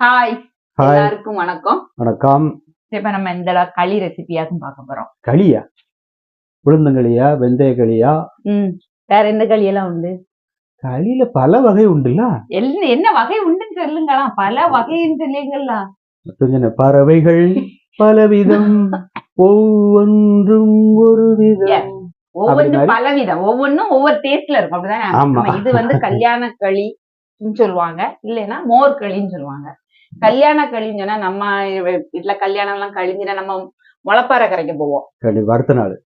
Hi எல்லாருக்கும் வணக்கம். வணக்கம். இப்ப நம்ம இந்த களி ரெசிபியாக்கும் பார்க்க போறோம்? களியா? உளுந்தங்களியா? வெந்தய களியா? ம். வேற எந்த களி எல்லாம் உண்டு? களியில பல வகை உண்டுல்ல என்ன என்ன வகை உண்டுன்னு சொல்லுங்களா பல வகைன்னு சொல்லுங்களா பறவைகள் பலவிதம். ஒவ்வொன்றும் ஒரு விதம் ஒவ்வொன்றும்? பலவிதம். ஒவ்வொன்றும் ஒவ்வொரு டேஸ்ட்ல இருக்கும். அப்படிதானே? இது வந்து கல்யாண களி சொல்லுவாங்க. இல்லைன்னா மோர் களின்னு சொல்லுவாங்க. கல்யாண களின்னு சொன்னா நம்ம வீட்டுல கல்யாணம் எல்லாம் கழிஞ்சுனா நம்ம முளப்பாறை கரைக்க போவோம். நாள்.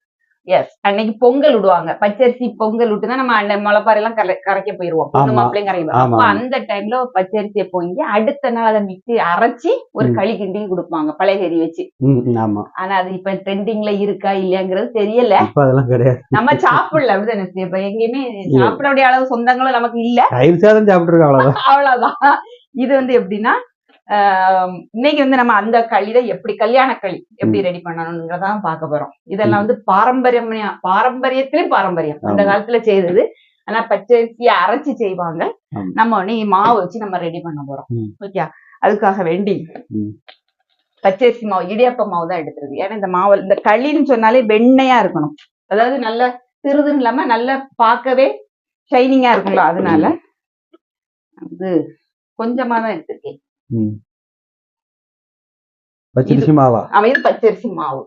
எஸ் அன்னைக்கு பொங்கல் விடுவாங்க. பச்சரிசி பொங்கல் விட்டு தான் நம்ம அன்னை முளப்பாறை எல்லாம் கரை- கரைக்க போயிருவோம். பொண்ணு. மாப்பிள்ளையும் கரைக்க போயிருவோம். ஆமா. அப்ப அந்த டைம்ல பச்சரிசியை பொங்கி அடுத்த நாள் அதை மிக்சி அரைச்சி ஒரு. களி கிண்டி கொடுப்பாங்க. பழைய கறி வச்சு. ஆனா அது இப்ப ட்ரெண்டிங்ல இருக்கா இல்லையாங்கிறது தெரியல. நம்ம சாப்பிடல அப்படிதானே இப்ப எங்கேயுமே சாப்பிடக்கூடிய அளவு சொந்தங்களும் நமக்கு இல்ல. சாப்பிட்டுருக்கோம் அவ்வளவுதான். அவ்வளவுதான். இது வந்து எப்படின்னா இன்னைக்கு வந்து நம்ம அந்த களியில எப்படி கல்யாண களி எப்படி ரெடி பண்ணணுங்கிறதான் பார்க்க போறோம். இதெல்லாம் வந்து பாரம்பரியம் பாரம்பரியத்திலும் பாரம்பரியம். அந்த. காலத்துல செய்தது. ஆனா பச்சரிசியை அரைச்சு செய்வாங்க. நம்ம உடனே மாவு வச்சு நம்ம ரெடி பண்ண போறோம். ஓகே அதுக்காக வேண்டி. பச்சரிசி மாவு இடியாப்ப மாவு தான் எடுத்துருது ஏன்னா இந்த மாவு இந்த களின்னு சொன்னாலே வெண்ணையா இருக்கணும். அதாவது நல்ல திருதுன்னு இல்லாம நல்ல பார்க்கவே ஷைனிங்கா இருக்கும்ல அதனால வந்து கொஞ்சமா தான் எடுத்திருக்கேன். பச்சரிசி மாவா இது பச்சரிசி மாவு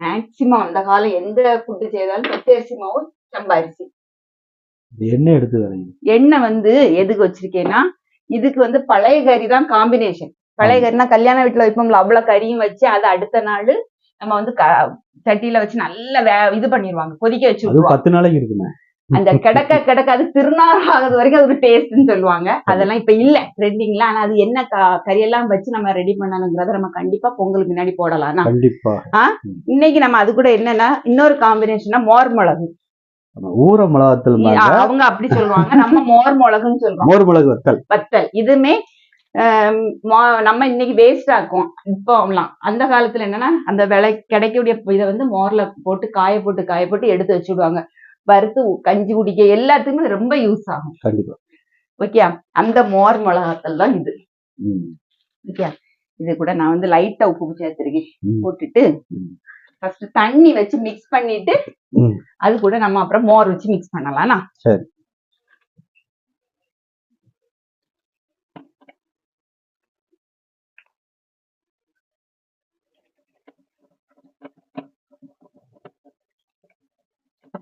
மேக்சிமம் அந்த காலம் எந்த ஃபுட்டு செய்தாலும் பச்சரிசி மாவு சம்பா அரிசி இது எண்ணெய் எடுத்து எண்ணெய் வந்து எதுக்கு வச்சிருக்கேன்னா இதுக்கு வந்து பழைய கறி தான் காம்பினேஷன் பழைய கறினா கல்யாண வீட்டுல வைப்போம்ல அவ்வளவு கறியும் வச்சு அதை அடுத்த நாள் நம்ம வந்து சட்டியில வச்சு நல்லா வே- இது பண்ணிடுவாங்க கொதிக்க வச்சு பத்து நாளைக்கு இருக்குமே. அந்த கிடக்க கிடக்க அது திருநாள் ஆகுது வரைக்கும் அது ஒரு டேஸ்ட்னு சொல்லுவாங்க. அதெல்லாம் இப்ப இல்ல. ட்ரெண்டிங்ல ஆனா அது என்ன கறியெல்லாம் வச்சு நம்ம ரெடி பண்ணணுங்கிறத நம்ம கண்டிப்பா பொங்கலுக்கு முன்னாடி போடலாம் கண்டிப்பா. இன்னைக்கு நம்ம அது கூட என்னன்னா இன்னொரு காம்பினேஷனா மோர் மிளகு. ஊற மிளகாத்தல் அவங்க அப்படி சொல்லுவாங்க. நம்ம மோர் மிளகுன்னு சொல்றோம் மோர் மிளகு வத்தல். வத்தல். இதுமே நம்ம இன்னைக்கு வேஸ்ட் ஆக்கும். இப்போ ஆகலாம் அந்த காலத்துல என்னன்னா அந்த விலை கிடைக்கக்கூடிய இதை வந்து மோர்ல போட்டு காய போட்டு காய போட்டு எடுத்து வச்சுடுவாங்க. வறுத்து உ- கஞ்சி குடிக்க எல்லாத்துக்குமே ரொம்ப யூஸ் ஆகும் கண்டிப்பா ஓகே அந்த மோர் மிளகாத்தல் தான் இது. ஓகே இது கூட நான் வந்து லைட்டா உப்பு சேர்த்திருக்கேன். போட்டுட்டு. ஃபர்ஸ்ட் தண்ணி வச்சு மிக்ஸ் பண்ணிட்டு. அது கூட நம்ம அப்புறம் மோர் வச்சு மிக்ஸ் பண்ணலாம்னா சரி.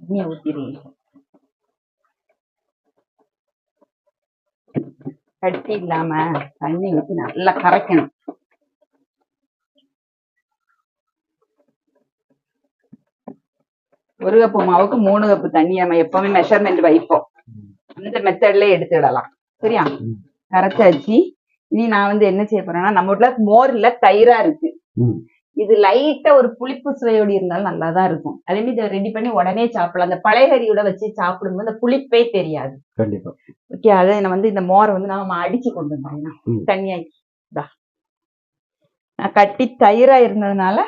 தண்ணியை ஊத்திடுங்க கட்டி இல்லாம தண்ணி ஊத்தி நல்லா கரைக்கணும். ஒரு கப்பு மாவுக்கு மூணு கப்பு தண்ணி நம்ம எப்பவுமே மெஷர்மெண்ட் வைப்போம். இந்த மெத்தட்ல எடுத்துடலாம் சரியா? கரைச்சாச்சு. இனி நான் வந்து என்ன செய்ய போறேன்னா நம்ம வீட்டுல மோர்ல தயிரா இருக்கு. இது லைட்டா ஒரு புளிப்பு சுவையோடு இருந்தாலும் நல்லா தான் இருக்கும். அதே மாதிரி இதை ரெடி பண்ணி உடனே சாப்பிடலாம். அந்த பழைய கறியோட வச்சு சாப்பிடும்போது அந்த புளிப்பே தெரியாது. கண்டிப்பா. ஓகே அதை நான் வந்து இந்த மோரை வந்து நாம அடிச்சு கொண்டு வந்தோம். தண்ணியாக்கி. நான் கட்டி தயிரா இருந்ததுனால.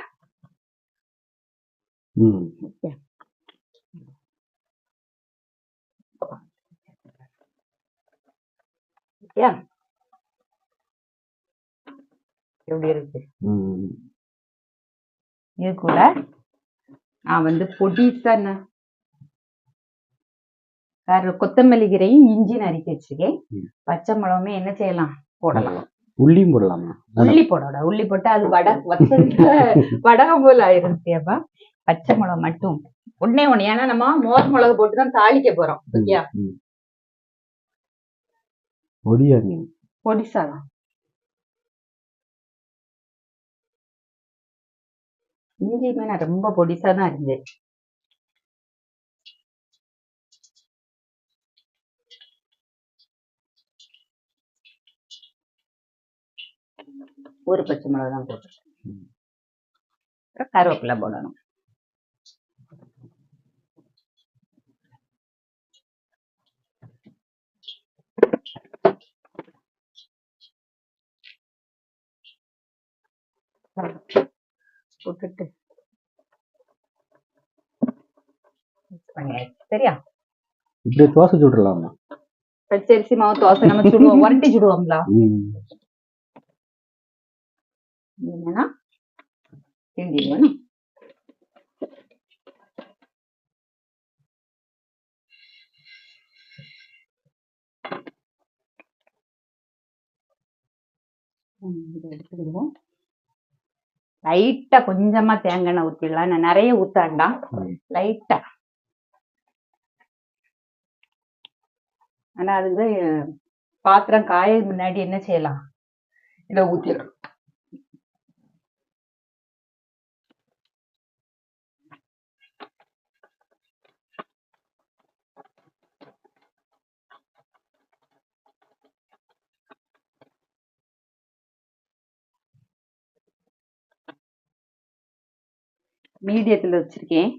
எப்படி இருக்கு. இது கூட நான் வந்து பொடிசா நான் வேற கொத்தமல்லி கீரையும் இஞ்சி நறுக்கி வச்சிருக்கேன். பச்சை மிளகுமே என்ன செய்யலாம்? போடலாம். உள்ளியும் போடலாமா. உள்ளி போடோட உள்ளி போட்டு அது வட வடகம் போல ஆயிருந்துச்சியாப்பா பச்சை மிளகு மட்டும். ஒண்ணே ஒண்ணு. ஏன்னா நம்ம மோர் மிளகு போட்டு தான் தாளிக்க போறோம். ஓகே ம். பொடியா இஞ்சியுமே நான் ரொம்ப பொடிசா தான் இருந்தேன். ஒரு பச்சை மிளகு தான் போட்டு ம். கருவேப்பிலை போடணும். போட்டுட்டு mix பண்ணியாச்சு. சரியா? இப்படியே தோசை சுடலாமா பச்சரிசி மாவு தோசை நம்ம சுடுவோம். உரட்டி சுடுவோம்ல. என்னன்னா? கிண்டி வேணும் ம், இதை எடுத்துக்கிடுவோம். லைட்டா கொஞ்சமா தேங்காய் எண்ணெய் ஊத்திடலாம். நான் நிறைய ஊத்தாண்டாம். லைட்டா. ஆனா அதுக்குதான் அஹ், பாத்திரம் காய முன்னாடி என்ன செய்யலாம்? இதை ஊத்திடலாம் மீடியத்துல வச்சிருக்கேன்.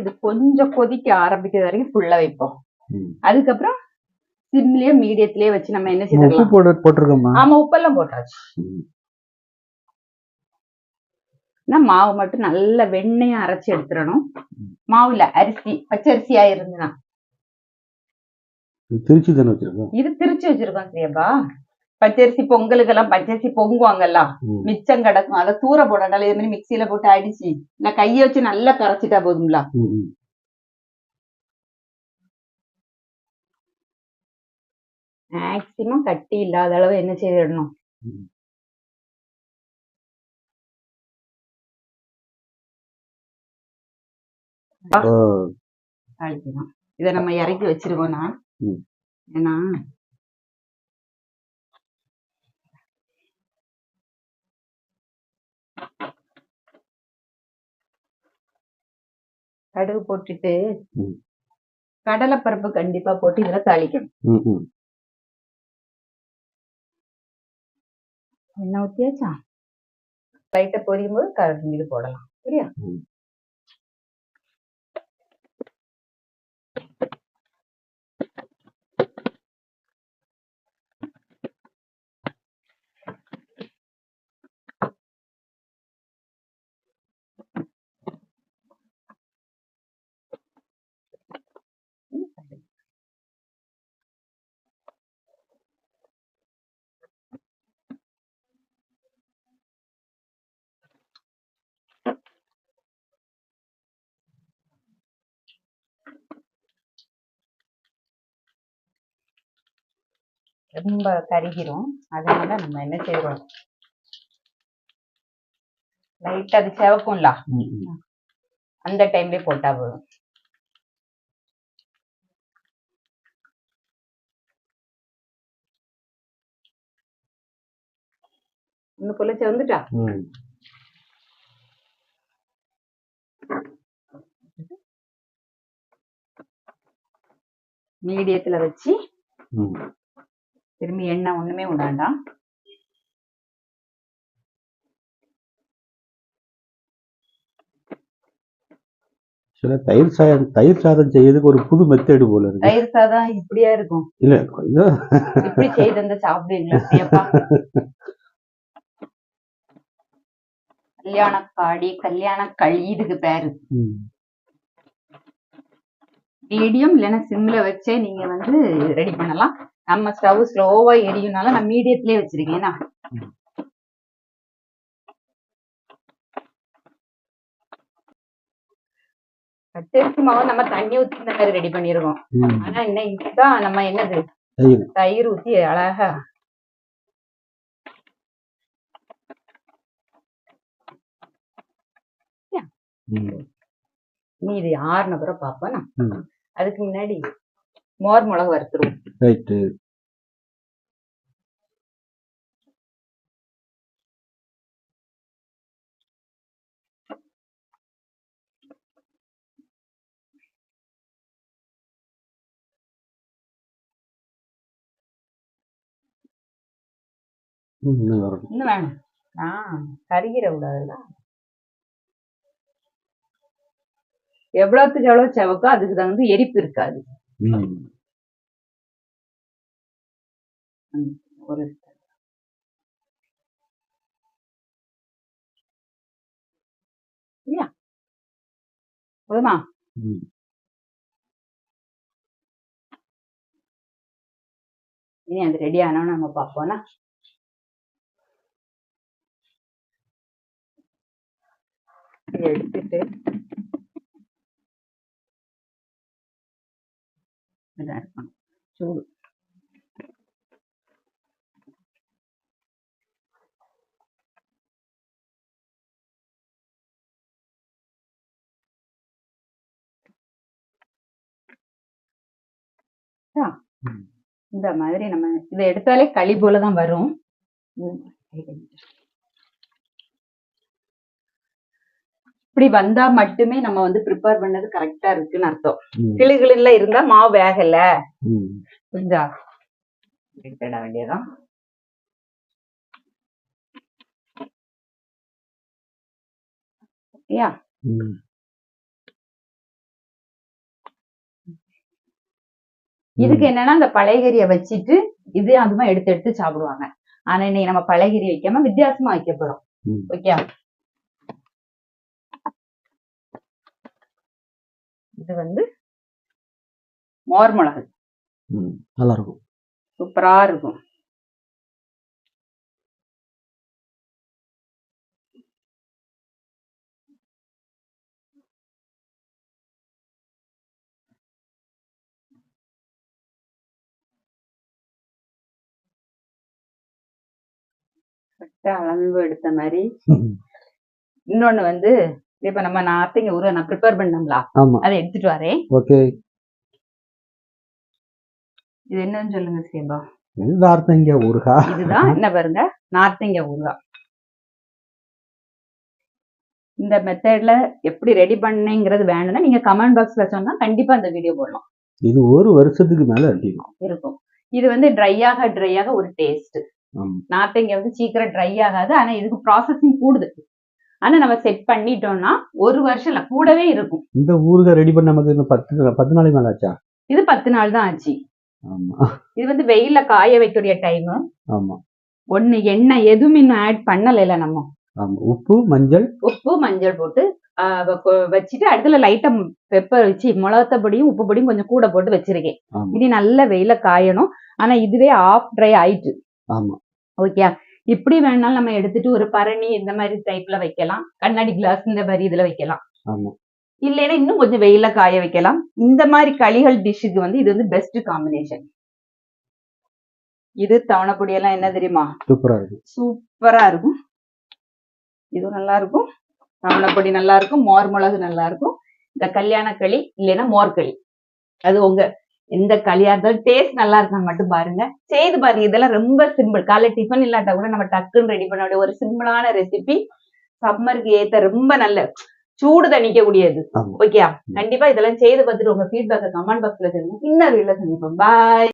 இது கொஞ்சம் கொதிக்க ஆரம்பிக்கிற வரைக்கும் ஃபுல்லா வைப்போம். அதுக்கப்புறம் சிம்லயே மீடியத்திலேயே வச்சு நம்ம என்ன உப்பு செய்யலாம் போட்டு போட்டிருக்கோமா ஆமா உப்பெல்லாம் போட்டாச்சு. மாவு மட்டும் நல்ல வெண்ணெயா அரைச்சு எடுத்துடணும். மாவுல அரிசி பச்சரிசியா இருந்துனா திருச்சி தானே வச்சிருக்கோம். இது திரிச்சு வச்சிருக்கோம் சரியாப்பா. பச்சரிசி பொங்கலுக்கெல்லாம் பச்சரிசி பொங்குவாங்கல்ல. மிச்சம் கிடக்கும். அதை தூர போடனால இது மாதிரி மிக்சியில போட்டு அடிச்சு இல்ல கைய வச்சு நல்லா கரைச்சிட்டா போதும்ல. மேக்சிமம் கட்டி இல்லாத அளவு என்ன செய்திடணும் ம். ஓ, தாளிக்கணும் இதை நம்ம இறக்கி வச்சிருக்கோம்னா ம். ஏன்னா கடுகு போட்டுட்டு ம். கடலைப்பருப்பு கண்டிப்பா போட்டு இதுல தாளிக்கணும் ம், ம். எண்ணெய் ஊத்தியாச்சா லைட்டா பொரியும் போது இது போடலாம் சரியா ம். ரொம்ப கருகிரும் அதனால நம்ம என்ன செய்யறோம் லைட்டா அது செவக்கும்ல. அந்த டைம்லயே போட்டா போதும் இன்னுக்குள்ள செவந்துட்டா ம். மீடியத்துல வச்சு. திரும்பி எண்ணெய் ஒண்ணுமே விடாண்டாம். சில தயிர் சாதம் தயிர் சாதம் செய்யறதுக்கு ஒரு புது மெத்தேடு போல இருக்கு. தயிர் சாதம் இப்படியா இருக்கும்? இல்ல இப்படி செய்து வந்து சாப்பிடுவீங்களா கல்யாண காடி கல்யாண களி இதுக்கு பேரு. மீடியம் இல்லைன்னா சிம்ல வச்சே நீங்க வந்து ரெடி பண்ணலாம். நம்ம ஸ்டவ் ஸ்லோவா எரியும்னால நான் மீடியத்திலே வச்சிருக்கேன் ஏன்னா பச்சரிசி மாவு நம்ம தண்ணி ஊத்தி இந்த மாதிரி ரெடி பண்ணிருக்கோம். ஆனா என்ன இதுதான் நம்ம என்னது தயிர் ஊத்தி அழகா. நீ இது ஆறுன பிறகு பார்ப்போம் நான். ம். அதுக்கு முன்னாடி மோர் மிளகு வறுத்துருவோம். ரைட்டு. இன்னும் வேணும். ஆ கருகிற கூடாதுல்ல எவ்வளவுக்கு எவ்வளவு செவக்கோ அதுக்கு தகுந்த எரிப்பு இருக்காது. ஒரு இல்லையா? இனி அது ரெடி ஆனோன்னு நம்ம பார்ப்போம்னா. எடுத்துட்டு. நல்லா இருக்கணும் சூடு. இந்த மாதிரி நம்ம இதை எடுத்தாலே களி போல தான் வரும் இப்படி வந்தா மட்டுமே நம்ம வந்து ப்ரிப்பேர் பண்ணது கரெக்டா இருக்குன்னு அர்த்தம். கிளுகிளுல இருந்தா மாவு வேகல. புரிஞ்சா? எடுத்துட வேண்டியதான் ம். இதுக்கு என்னன்னா அந்த பழையகரியை வச்சுட்டு இது அதுமா எடுத்து எடுத்து சாப்பிடுவாங்க. ஆனா இன்னைக்கு நம்ம பழையகரி வைக்காம வித்தியாசமா வைக்க போறோம். ம். ஓகே இது வந்து மோர் மிளகு. நல்லா இருக்கும். சூப்பரா இருக்கும். அளவு எடுத்த மாதிரி. இன்னொன்னு வந்து இப்ப நம்ம நார்த்திங்க ஊற நான் ப்ரிப்பேர் பண்ணோம்ல அதை எடுத்துட்டு வரேன். ஓகே. இது என்னன்னு சொல்லுங்க சேபா. இது நார்த்தங்க ஊறுகா. இதுதான் என்ன பாருங்க நார்த்திங்க ஊறுகாய் இந்த மெத்தட்ல எப்படி ரெடி பண்ணீங்கிறது வேணும்னா நீங்க கமெண்ட் பாக்ஸ்ல சொன்னா கண்டிப்பா அந்த வீடியோ போடலாம். இது ஒரு வருஷத்துக்கு மேல இருக்கும். இது வந்து ட்ரையாக ட்ரையாக ஒரு டேஸ்ட் நார்த்திங்க வந்து சீக்கிரம் ட்ரை ஆகாது. ஆனா இதுக்கு ப்ராசஸிங் கூடுது. ஆனா நம்ம செட் பண்ணிட்டோம்னா ஒரு வருஷம் இல்ல கூடவே இருக்கும். இந்த ஊறுகாய் ரெடி பண்ண நமக்கு பத்து பத்து நாளைக்கு மேல ஆச்சா? இது பத்து நாள் தான் ஆச்சு. ஆமா. இது வந்து வெயில்ல காய வைக்கக்கூடிய டைம் ஆமா. ஒண்ணு எண்ணெய் எதுவும் இன்னும் ஆட் பண்ணல நம்ம. உப்பு மஞ்சள். உப்பு மஞ்சள் போட்டு வச்சுட்டு அடுத்துல லைட்டா பெப்பர் வச்சு மிளகத்த பொடியும் உப்பு பொடியும் கொஞ்சம் கூட போட்டு வச்சிருக்கேன். இனி நல்ல வெயில காயணும். ஆனா இதுவே ஆஃப் ட்ரை ஆயிட்டு. ஆமா. ஓகே இப்படி வேணாலும் நம்ம எடுத்துட்டு ஒரு பரணி இந்த மாதிரி டைப்ல வைக்கலாம். கண்ணாடி கிளாஸ் இந்த மாதிரி இதுல வைக்கலாம். ஆமா. இல்லைன்னா இன்னும் கொஞ்சம் வெயில காய வைக்கலாம். இந்த மாதிரி களிகள் டிஷ்ஷுக்கு வந்து இது வந்து பெஸ்ட் காம்பினேஷன் இது தவணைப்பொடி எல்லாம் என்ன தெரியுமா? சூப்பரா இருக்கு. சூப்பரா இருக்கும். இதுவும் நல்லா இருக்கும். தவணைப்பொடி நல்லா இருக்கும். மோர் மிளகு நல்லா இருக்கும். இந்த கல்யாண களி இல்லைன்னா மோர் களி. அது உங்க எந்த களியா இருந்தாலும் டேஸ்ட் நல்லா இருக்கான்னு மட்டும் பாருங்க. செய்து பாருங்க இதெல்லாம் ரொம்ப சிம்பிள் காலை டிஃபன் இல்லாட்டா கூட நம்ம டக்குன்னு ரெடி பண்ண வேண்டிய ஒரு சிம்பிளான ரெசிபி சம்மருக்கு ஏத்த ரொம்ப நல்ல சூடு தணிக்க கூடியது. ஓகே கண்டிப்பா இதெல்லாம் செய்து பார்த்துட்டு உங்க ஃபீட்பேக்கை கமெண்ட் பாக்ஸ்ல சொல்லுங்க. இன்னொரு வீடியோல சந்திப்போம். பாய்